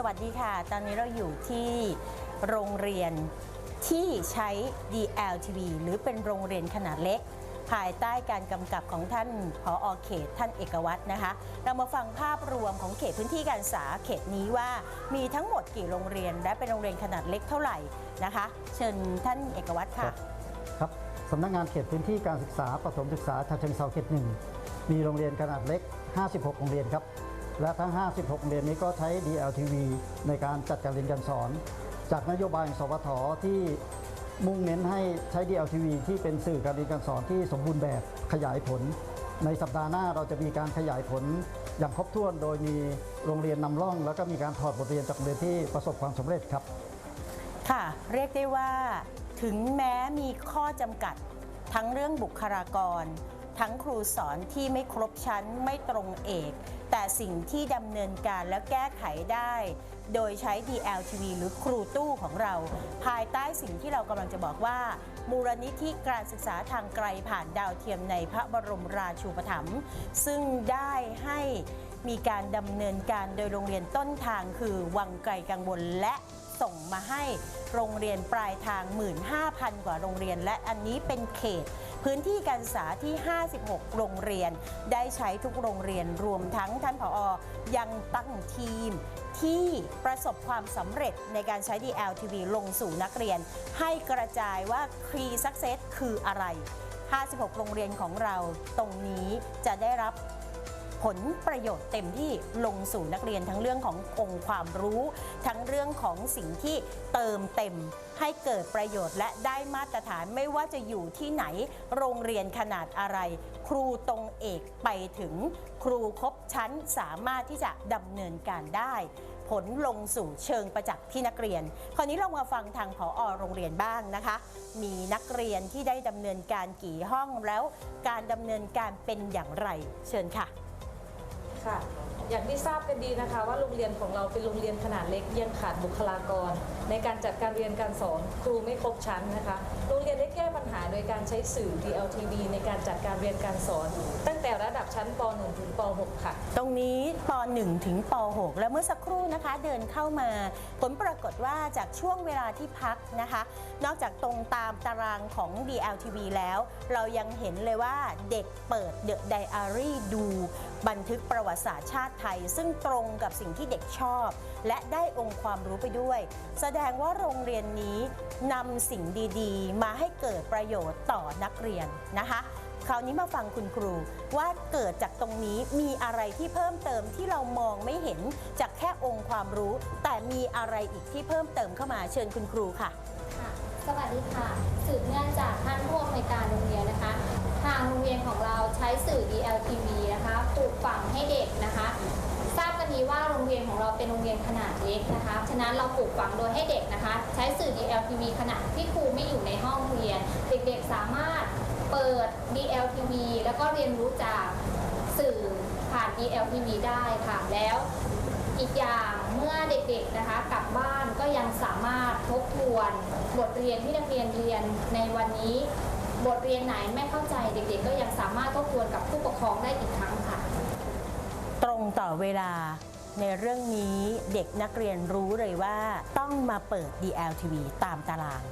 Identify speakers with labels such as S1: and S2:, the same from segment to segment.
S1: สวัสดีค่ะ ตอนนี้เราอยู่ที่โรงเรียนที่ใช้ DLTV หรือเป็นโรงเรียนขนาดเล็ก ภายใต้การกำกับของท่านผออเขตท่านเอกวัตรนะคะ เรามาฟังภาพรวมของเขตพื้นที่การศึกษาเขตนี้ว่ามีทั้งหมดกี่โรงเรียน และเป็นโรงเรียนขนาดเล็กเท่าไหร่นะคะ เชิญท่านเอกวัตรค่ะ
S2: ครับสำนักงานเขตพื้นที่การศึกษาประถมศึกษาชาเชิงเซาเขตหนึ่งมีโรงเรียนขนาดเล็ก 56 โรงเรียนครับ และทั้ง 56 เรียนนี้ก็ใช้ DLTV ในการจัดการเรียนการสอน จากนโยบายสวทที่มุ่งเน้นให้ใช้ DLTV ที่เป็นสื่อการเรียนการสอนที่สมบูรณ์แบบขยายผล ในสัปดาห์หน้าเราจะมีการขยายผลอย่างครบถ้วนโดยมีโรงเรียนนำร่อง แล้วก็มีการถอดบทเรียนจากโรงเรียนที่ประสบความสำเร็จครับ
S1: ค่ะ เรียกได้ว่าถึงแม้มีข้อจำกัดทั้งเรื่องบุคลากร ทั้งครูสอนที่ไม่ครบชั้นไม่ตรงเอก แต่สิ่งที่ดำเนินการและแก้ไขได้ โดยใช้ DLTV หรือครูตู้ของเรา ภายใต้สิ่งที่เรากำลังจะบอกว่า มูลนิธิการศึกษาทางไกลผ่านดาวเทียมในพระบรมราชูปถัมภ์ซึ่งได้ให้มีการดำเนินการโดยโรงเรียนต้นทางคือวังไกลกังวลและส่งมาให้โรงเรียนปลายทาง 15,000 กว่าโรงเรียน และอันนี้เป็นเขต พื้นที่การศึกษาที่ 56 โรงเรียน ได้ใช้ทุกโรงเรียนรวมทั้งท่านผอยังตั้งทีมที่ประสบความสำเร็จในการใช้ DLTV ลงสู่นักเรียน ให้กระจายว่า Key Success คืออะไร 56 โรงเรียนของเราตรงนี้จะได้รับ ผลประโยชน์เต็มที่ลงสู่นักเรียนทั้งเรื่องขององค์ความรู้ ทั้งเรื่องของสิ่งที่เติมเต็ม ให้เกิดประโยชน์และได้มาตรฐานไม่ว่าจะอยู่ที่ไหน โรงเรียนขนาดอะไร ครูตรงเอกไปถึง ครูครบชั้นสามารถที่จะดำเนินการได้ ผลลงสู่เชิงประจักษ์ที่นักเรียน คราวนี้เรามาฟังทางผอโรงเรียนบ้างนะคะ มีนักเรียนที่ได้ดำเนินการกี่ห้องแล้ว การดำเนินการเป็นอย่างไร เชิญค่ะ
S3: ค่ะ อย่างที่ทราบกันดีนะคะ ว่าโรงเรียนของเราเป็นโรงเรียนขนาดเล็กยังขาดบุคลากร ในการจัดการเรียนการสอนครูไม่ครบชั้นนะคะ โรงเรียนได้แก้ปัญหาโดยการใช้สื่อ DLTV ในการจัดการเรียนการสอนตั้ง แต่ระดับชั้นป .1 ถึงป .6 ค่ะ
S1: ตรงนี้ป .1 ถึงป .6 แล้วเมื่อสักครู่นะคะเดินเข้ามา ผลปรากฏว่าจากช่วงเวลาที่พักนะคะ นอกจากตรงตามตารางของ DLTV แล้ว เรายังเห็นเลยว่าเด็กเปิด The Diary ดูบันทึกประวัติศาสตร์ชาติไทย ซึ่งตรงกับสิ่งที่เด็กชอบ และได้องค์ความรู้ไปด้วย แสดงว่าโรงเรียนนี้นำสิ่งดีๆ มาให้เกิดประโยชน์ต่อนักเรียนนะคะ คราวนี้มาฟังคุณครู ว่าเกิดจากตรงนี้มีอะไรที่เพิ่มเติมที่เรามองไม่เห็นจากแค่องค์ความรู้ แต่มีอะไรอีกที่เพิ่มเติมเข้ามาเชิญคุณครู
S4: ค่ะ สวัสดีค่ะ สืบเนื่องจากท่านผู้อำนวยการโรงเรียนนะคะ ทางโรงเรียนของเราใช้สื่อ DLTV นะคะปลูกฝังให้เด็กนะคะทราบกันดีว่าโรงเรียนของเราเป็นโรงเรียนขนาดเล็กนะคะ ฉะนั้นเราปลูกฝังโดยให้เด็กนะคะ ใช้สื่อ DLTV ขณะที่ครูไม่อยู่ในห้องเรียน เด็กๆสามารถ เปิด DLTV แล้วก็เรียนรู้จากสื่อผ่าน DLTV ได้ค่ะแล้วอีกอย่างเมื่อเด็กๆนะคะกลับบ้านก็ยังสามารถทบทวนบทเรียนที่นักเรียนเรียนในวันนี้ บทเรียนไหนไม่เข้าใจเด็กๆ ก็ยังสามารถทบทวนกับผู้ปกครองได้อีกครั้งค่ะ
S1: ตรงต่อเวลาในเรื่องนี้เด็กนักเรียนรู้เลยว่าต้องมาเปิด DLTV ตามตาราง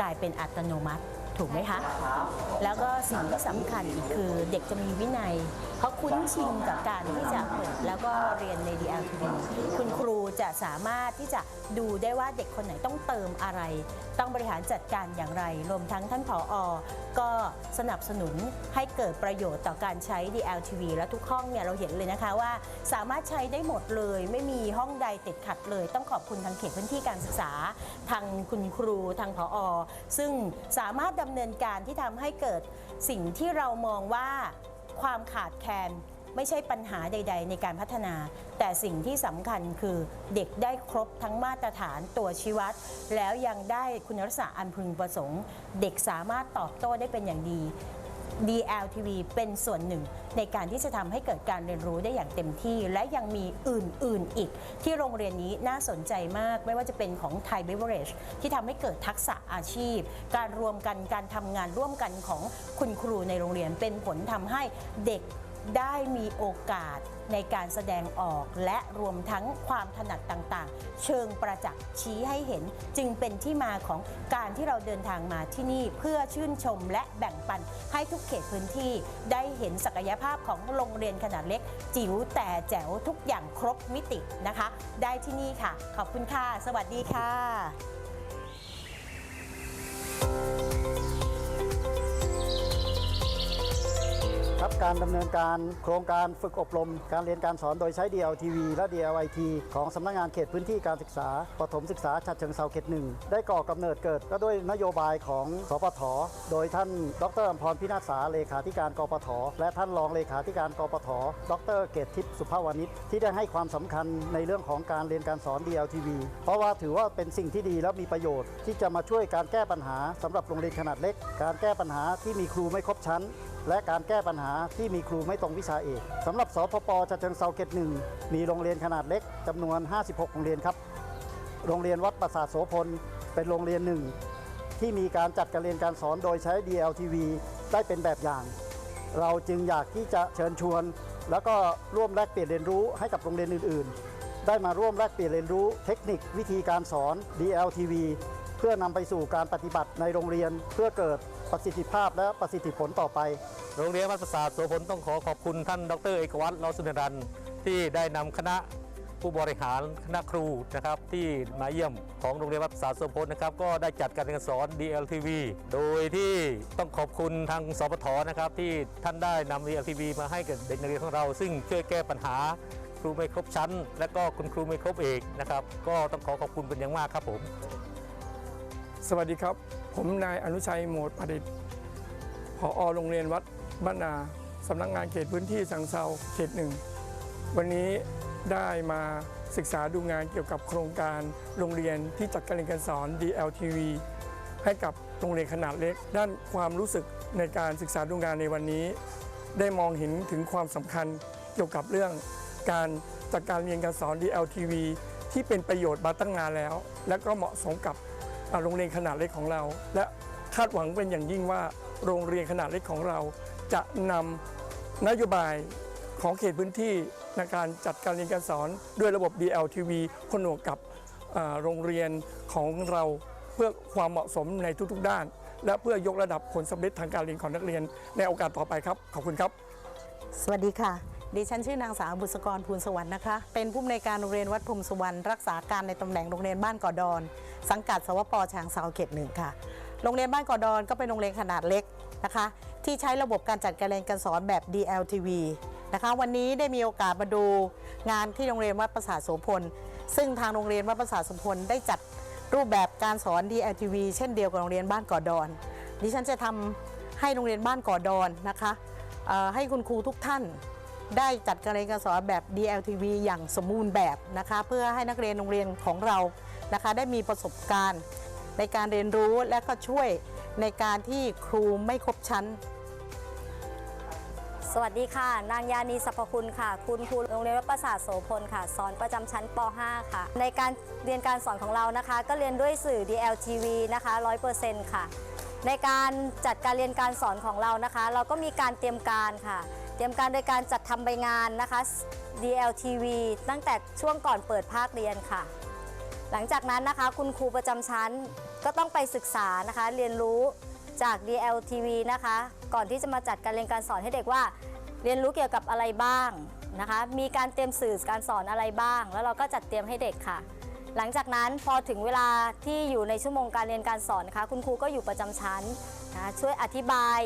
S1: กลายเป็นอัตโนมัติ ถูกไหมคะ แล้วก็สิ่งที่สำคัญอีกคือเด็กจะมีวินัยเขาคุ้นชินกับการที่จะเปิดแล้วก็เรียนใน DLTV คุณครูจะสามารถที่จะดูได้ว่าเด็กคนไหนต้องเติมอะไร ต้องบริหารจัดการอย่างไร รวมทั้งท่านผออก็สนับสนุนให้เกิดประโยชน์ต่อการใช้ DLTV และทุกห้องเนี่ยเราเห็นเลยนะคะว่า สามารถใช้ได้หมดเลย ไม่มีห้องใดติดขัดเลย ต้องขอบคุณทางเขตพื้นที่การศึกษา ทางคุณครูทางผออซึ่งสามารถดำเนินการที่ทำให้เกิดสิ่งที่เรามองว่า ความขาดแคลนไม่ใช่ปัญหาใด ๆ ในการพัฒนา แต่สิ่งที่สำคัญคือเด็กได้ครบทั้งมาตรฐานตัวชี้วัด แล้วยังได้คุณลักษณะอันพึงประสงค์ เด็กสามารถตอบโต้ได้เป็นอย่างดี DLTV เป็นส่วนหนึ่ง ในการที่จะทำให้เกิดการเรียนรู้ได้อย่างเต็มที่ และยังมีอื่น ๆ อีก ที่โรงเรียนนี้น่าสนใจมาก ไม่ว่าจะเป็นของไทยเบเวอร์เรจที่ทำให้เกิดทักษะอาชีพ การรวมกันการทำงานร่วมกันของคุณครูในโรงเรียนเป็นผลทำให้เด็ก ได้มีโอกาสในการแสดงออกและรวมทั้งความถนัดต่างๆ เชิงประจักษ์ชี้ให้เห็น จึงเป็นที่มาของการที่เราเดินทางมาที่นี่เพื่อชื่นชมและแบ่งปันให้ทุกเขตพื้นที่ ได้เห็นศักยภาพของโรงเรียนขนาดเล็ก จิ๋วแต่แจ๋วทุกอย่างครบมิตินะคะ ได้ที่นี่ค่ะ ขอบคุณค่ะ สวัสดีค่ะ
S2: การดำเนินการโครงการฝึกอบรม การเรียนการสอนโดยใช้ DLTV และ DLIT ของสำนักงานเขตพื้นที่การศึกษาปฐมศึกษาฉะเชิงเซาเขตหนึ่งได้ก่อกำเนิดเกิดก็ด้วยนโยบายของสปทโดยท่านดรอมพรพินาศาเลขาธิการกปทและท่านรองเลขาธิการกปทดรเกตทิพย์สุภาวานิชที่ได้ให้ความสำคัญในเรื่องของการเรียนการสอน DLTV เพราะว่าถือว่าเป็นสิ่งที่ดีและมีประโยชน์ ที่จะมาช่วยการแก้ปัญหาสำหรับโรงเรียนขนาดเล็ก การแก้ปัญหาที่มีครูไม่ครบชั้น และการแก้ปัญหาที่มีครูไม่ตรงวิชาเอกสำหรับสพปฉะเชิงเซาเขตหนึ่งมีโรงเรียนขนาดเล็กจำนวน 56 โรงเรียนครับ โรงเรียนวัดประสาทโสพล เป็นโรงเรียนหนึ่งที่มีการจัดการเรียนการสอนโดยใช้ DLTV ได้เป็นแบบอย่าง เราจึงอยากที่จะเชิญชวน แล้วก็ร่วมแลกเปลี่ยนเรียนรู้ให้กับโรงเรียนอื่น ๆ ได้มาร่วมแลกเปลี่ยนเรียนรู้เทคนิควิธีการสอน DLTV เพื่อนำไปสู่การปฏิบัติในโรงเรียนเพื่อเกิดประสิทธิภาพและประสิทธิผลต่อไป
S5: โรงเรียนวัดประสาทโสพลต้องขอขอบคุณท่านดรเอกวัตรลอสุนรันท์ที่ได้นำคณะผู้บริหารคณะครูนะครับที่มาเยี่ยมของโรงเรียนวัดประสาทโสพลนะครับก็ได้จัดการเรียนการสอน DLTV โดยที่ต้องขอบคุณทางสปทนะครับที่ท่านได้นำ DLTV มาให้กับเด็กนักเรียนของเรา ซึ่งช่วยแก้ปัญหาครูไม่ครบชั้น และก็คุณครูไม่ครบเอกนะครับก็ต้องขอขอบคุณเป็นอย่างมากครับผม
S6: สวัสดีครับ ผมนายอนุชัยโหมดประดิษฐ์ผอโรงเรียนวัดบ้านนาสำนักงานเขตพื้นที่สังเซาเขตหนึ่ง วันนี้ได้มาศึกษาดูงานเกี่ยวกับโครงการโรงเรียนที่จัดการเรียนการสอน DLTV ให้กับโรงเรียนขนาดเล็ก ด้านความรู้สึกในการศึกษาดูงานในวันนี้ ได้มองเห็นถึงความสำคัญเกี่ยวกับเรื่องการจัดการเรียนการสอน DLTV ที่เป็นประโยชน์มาตั้งนานแล้ว และก็เหมาะสมกับ โรงเรียนขนาดเล็กของเรา และคาดหวังเป็นอย่างยิ่งว่าโรงเรียนขนาดเล็กของเรา จะนำนโยบายของเขตพื้นที่ในการจัดการเรียนการสอนด้วยระบบ DLTV ผนวกกับโรงเรียนของเราเพื่อความเหมาะสมในทุกๆด้าน และเพื่อยกระดับผลสำเร็จทางการเรียนของนักเรียนในโอกาสต่อไปครับ ขอบคุณครับ
S7: สวัสดีค่ะ ดิฉันชื่อนางสาวบุษกรภูลสวรรค์นะคะ เป็นผู้อำนวยการโรงเรียนวัดพรมสวรรณรักษาการในตำแหน่งโรงเรียนบ้านก่อดอน สังกัดสวปช้างเซาเขตหนึ่งค่ะ โรงเรียนบ้านก่อดอนก็เป็นโรงเรียนขนาดเล็กนะคะ ที่ใช้ระบบการจัดการเรียนการสอนแบบ DLTV นะคะวันนี้ได้มีโอกาสมาดูงานที่โรงเรียนวัดประสาทโสพล ซึ่งทางโรงเรียนวัดประสาทโสพลได้จัดรูปแบบการสอน DLTV เช่นเดียวกับโรงเรียนบ้านก่อดอน ดิฉันจะทำให้โรงเรียนบ้านก่อดอนนะคะให้คุณครูทุกท่าน ได้จัดการเรียนการสอนแบบ DLTV อย่างสมบูรณ์แบบนะคะ เพื่อให้นักเรียนโรงเรียนของเรานะคะ ได้มีประสบการณ์ ในการเรียนรู้และก็ช่วยในการที่ครูไม่ครบชั้น
S8: สวัสดีค่ะ นางยานีสรรพคุณค่ะ คุณครูโรงเรียนวัดประสาทโสพลค่ะ สอนประจำชั้นป .5 ค่ะ ในการเรียนการสอนของเรานะคะ ก็เรียนด้วยสื่อ DLTV นะคะ 100%ค่ะ ในการจัดการเรียนการสอนของเรานะคะ เราก็มีการเตรียมการค่ะ เตรียมการโดยการจัดทำใบงานนะคะ DLTV ตั้งแต่ช่วงก่อนเปิดภาคเรียนค่ะ หลังจากนั้นนะคะคุณครูประจำชั้นก็ต้องไปศึกษานะคะเรียนรู้จาก DLTV นะคะ ก่อนที่จะมาจัดการเรียนการสอนให้เด็กว่า เรียนรู้เกี่ยวกับอะไรบ้างนะคะ มีการเตรียมสื่อการสอนอะไรบ้าง แล้วเราก็จัดเตรียมให้เด็กค่ะ หลังจากนั้นพอถึงเวลาที่อยู่ในชั่วโมงการเรียนการสอนนะคะ คุณครูก็อยู่ประจำชั้นนะช่วยอธิบาย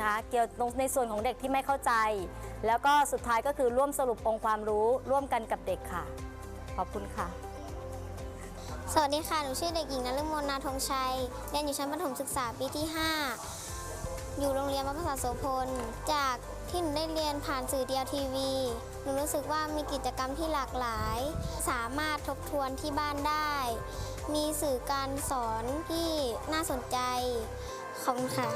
S8: นะคะเกี่ยวตรงในส่วนของเด็กที่ไม่เข้าใจ แล้วก็สุดท้ายก็คือร่วมสรุปองค์ความรู้ร่วมกันกับเด็กค่ะ ขอบคุณค่ะ
S9: สวัสดีค่ะ หนูชื่อเด็กหญิงนฤมลนาธงชัย เรียนอยู่ชั้นประถมศึกษาปีที่ 5 อยู่โรงเรียนวัดประสาโสพล จากที่หนูได้เรียนผ่านสื่อเดียวทีวี หนูรู้สึกว่ามีกิจกรรมที่หลากหลาย สามารถทบทวนที่บ้านได้ มีสื่อการสอนที่น่าสนใจ ขอบคุณค่ะ